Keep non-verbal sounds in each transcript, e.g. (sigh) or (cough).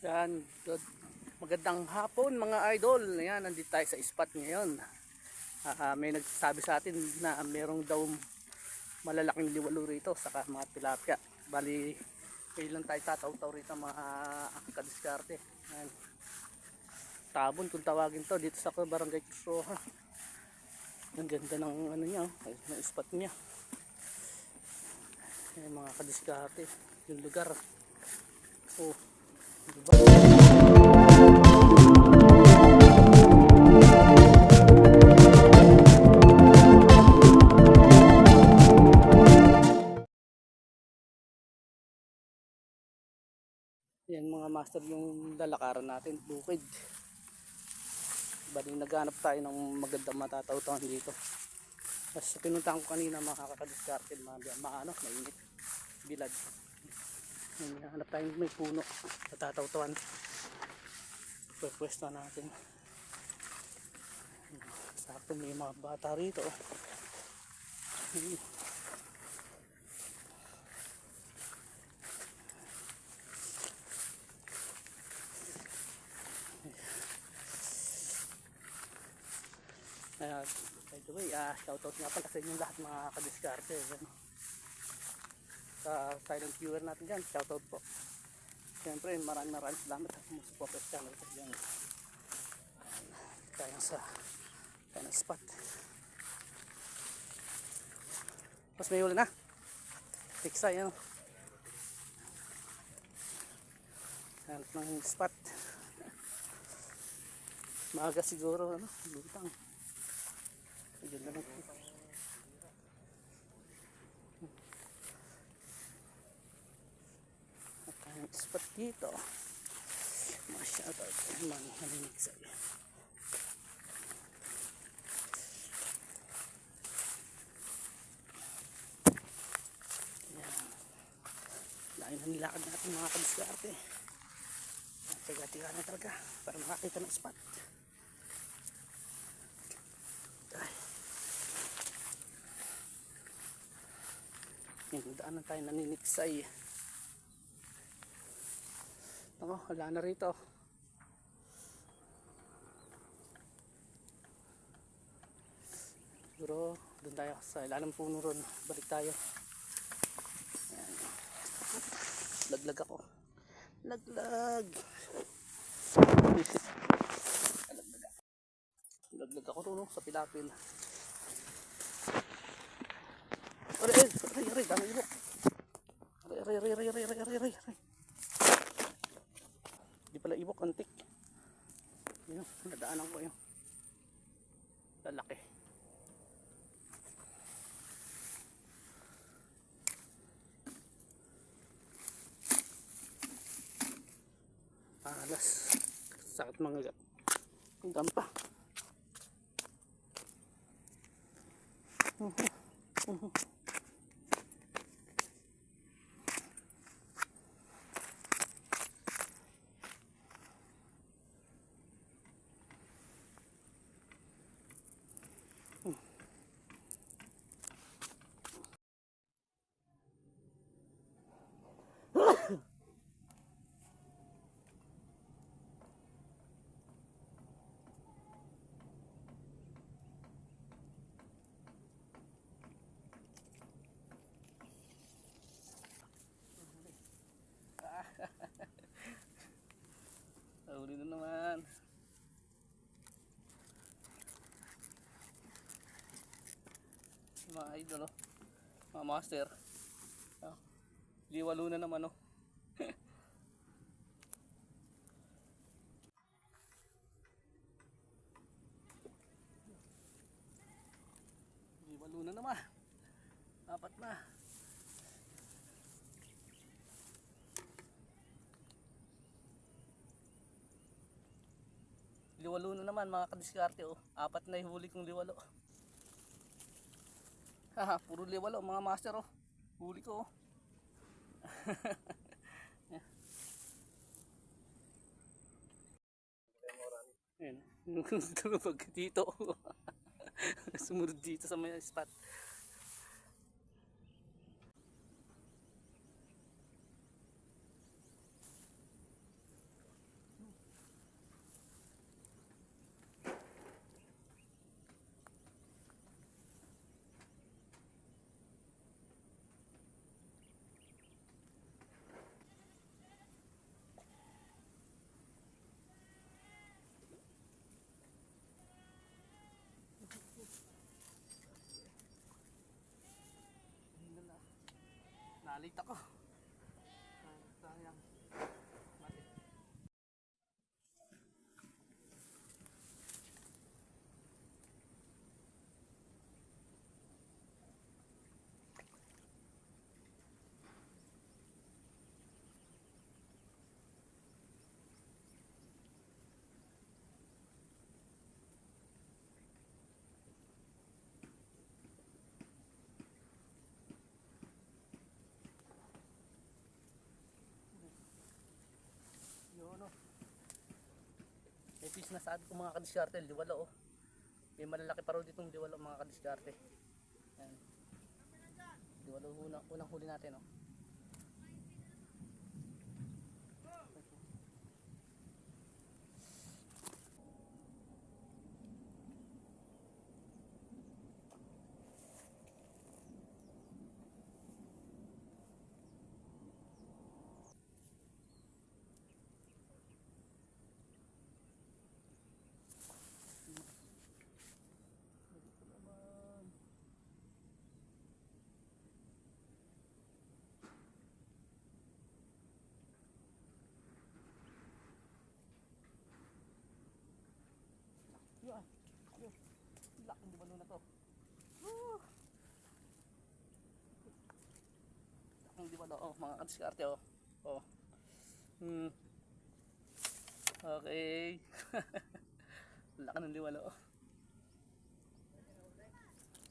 Yan, good. Magandang hapon mga idol. Yan, nandito tayo sa spot ngayon. Ah, may nagsabi sa atin na merong daw malalaking liwalo rito saka mga tilapia. Bali, kayo lang tayo tataw-taw rito mga kadiskarte. Yan. Tabon kung tawagin to dito sa barangay Kusoha. Ang ganda ng ano niya, oh, ng spot niya. Yan, mga kadiskarte, yung lugar. Yan mga master yung lalakaran natin, bukid. Bali naghanap tayo ng magandang matatautawan dito. Tapos pinuntahan ko kanina makakadiskarte, mga maano, mainit. Bilad. Yan, hanap tayo may puno. Matatautawan. Pwepwesto natin. Sakto may mga bata rito. Uh, by the way, ah, shoutout nga pala sa inyong lahat mga kadiskarte. Yan. Sa silent viewer natin dyan, shoutout po. Siyempre, maraming maraming salamat sa sumusuporta sa channel ko dyan. Tayo sa ng spot. Mas may huli na. Tiksa yan. Hanap ng spot. (laughs) Maaga siguro, ano, lutang. Na lang. At tayong spot dito. Mga shoutout naman naninig sa'yo. Yan. Lain ang nilakad natin mga kadiskarte. Tiga-tiga na talaga para makakita ng spot. Daanan tayo naniniksay. Ako, wala na rito. Siguro, doon tayo sa ilalim puno ron. Balik tayo. Ayan. Laglag ako. Laglag. Laglag ako. Ron, sa pilapil. aray, dami ilok. Aray, aray, aray, aray, aray, aray, aray, aray. Hindi pala ibok, antik. Yun, nadaanan ko yun. Lalaki. Alas. Sakit mga gat. Ang dampa. Mm-hmm. Mm-hmm. Huli na naman. Mga idol, oh. mga master. Oh. Liwalo na naman, oh. (laughs) Liwalo na naman. Apat na. Liwalo na naman mga kadiskarte oh. Apat na yung huli kong liwalo. Haha, (laughs) puro liwalo mga master oh. Huli ko oh. (laughs) Ayan. (laughs) Pag dito. Sumunod dito sa may spot. Nalit ako. Ay, sayang. Mati. Yun oh. May fish na sabi ko mga kadiskarte, liwalo oh. May malalaki pa rin ditong liwalo mga kadiskarte. Yan. Liwalo unang, unang huli natin oh. Libalo. Oh, mga kadiskarte oh. Oh. Hmm. Okay. (laughs) Laki ng liwalo.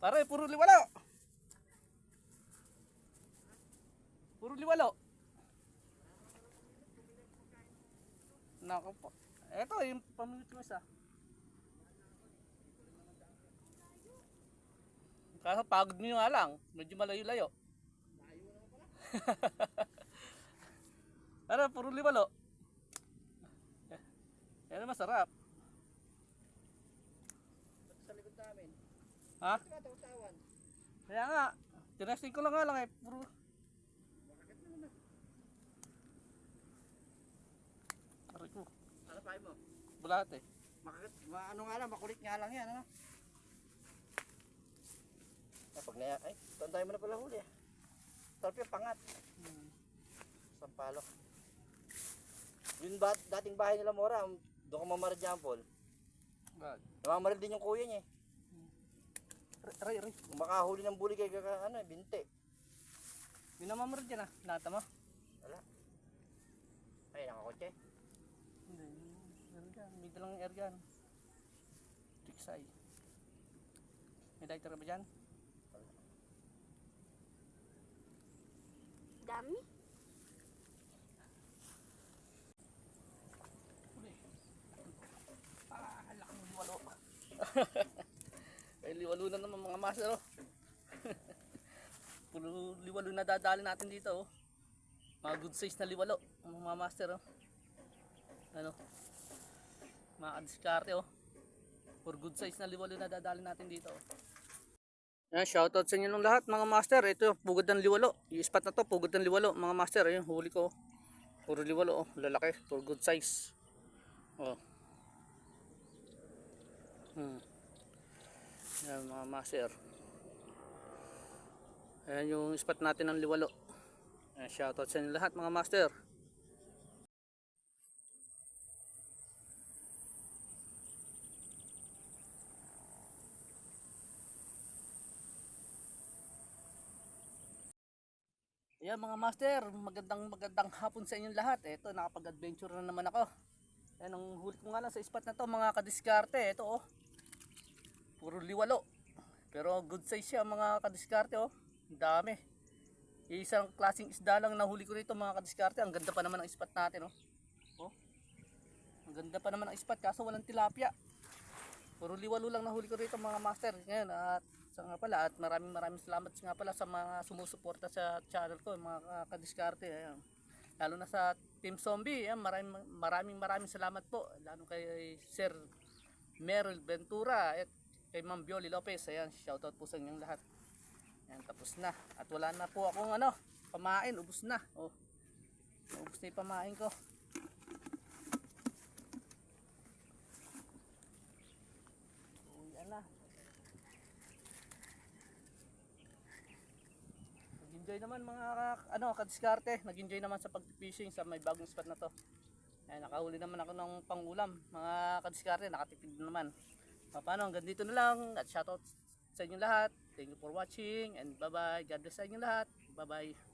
Pare, puro liwalo. Puro liwalo. Nako po. Eto, yung pamimit ko isa. Kaso pagod nyo nga lang. Medyo malayo-layo. (laughs) Pero puro liwalo. Yan ang masarap. Sa likod namin. Ha? Ito nga, tawtawan. Kaya nga, tinesting ko lang nga lang eh. Puro, Bakit naman na? aray ko, Ano pa mo? bulat eh. Makakit, ma, ano nga lang, makulit nga lang yan, ano? Ah, pag naya, ay, tandaan mo na pala huli. Talpi pangat. Hmm. Sampalo. Yun ba, dating bahay nila Mora, doon ko mamarad Paul. Bag. Namamaril din yung kuya niya eh. Aray, aray. Kung makahuli ng buli kay kaka, ano, eh, binte. Minamamar dyan ah. Nata mo? Wala. Ay, nakakotse. Hindi. Dyan. May dalang air gun. Tiksay. May lighter ka ba dyan? Dami. Ah, (laughs) laki ng liwalo. Ay, liwalo na naman mga master oh. (laughs) Puro liwalo na dadali natin dito oh. Mga good size na liwalo. Mga master oh. Ano? Mga kadiskarte oh. For good size na liwalo na dadali natin dito oh. Yan, shoutout sa inyo ng lahat mga master. Ito, pugod ng liwalo. Yung spot na to, pugod ng liwalo. Mga master, ayun, huli ko. oh. Puro liwalo, oh. lalaki. For good size. Oh. Hmm. Yan mga master. Ayan yung spot natin ng liwalo. Ayan, shoutout sa inyo lahat mga master. Ayan mga master, magandang magandang hapon sa inyong lahat. Ito, nakapag-adventure na naman ako. Ayan, ang huli ko nga lang sa spot na to, mga kadiskarte. Ito oh, puro liwalo. Pero good size siya mga kadiskarte oh. Dami. Isang klaseng isda lang nahuli ko rito mga kadiskarte. Ang ganda pa naman ng spot natin oh. Oh. Ang ganda pa naman ng spot kaso walang tilapia. Puro liwalo lang nahuli ko rito mga master. Ngayon at sa nga pala at maraming maraming salamat nga pala sa mga sumusuporta sa channel ko mga ka- kadiskarte. Ayan. Lalo na sa Team Zombie, ayan, maraming maraming maraming salamat po. Lalo kay Sir Meryl Ventura at kay Ma'am Bioli Lopez. Ayan, shoutout po sa inyong lahat. Ayan, tapos na. At wala na po akong ano, pamain, ubos na. Oh. Ubos na yung pamain ko. Uwi na. Naging Enjoy naman mga ano, kadiskarte. Nag-enjoy naman sa pag-fishing sa may bagong spot na to. Ayan, nakahuli naman ako ng pangulam. Mga kadiskarte, nakatipid na naman. Pa- Paano, hanggang dito na lang. At shoutout sa inyo lahat. Thank you for watching and bye-bye. God bless sa inyo lahat. Bye-bye.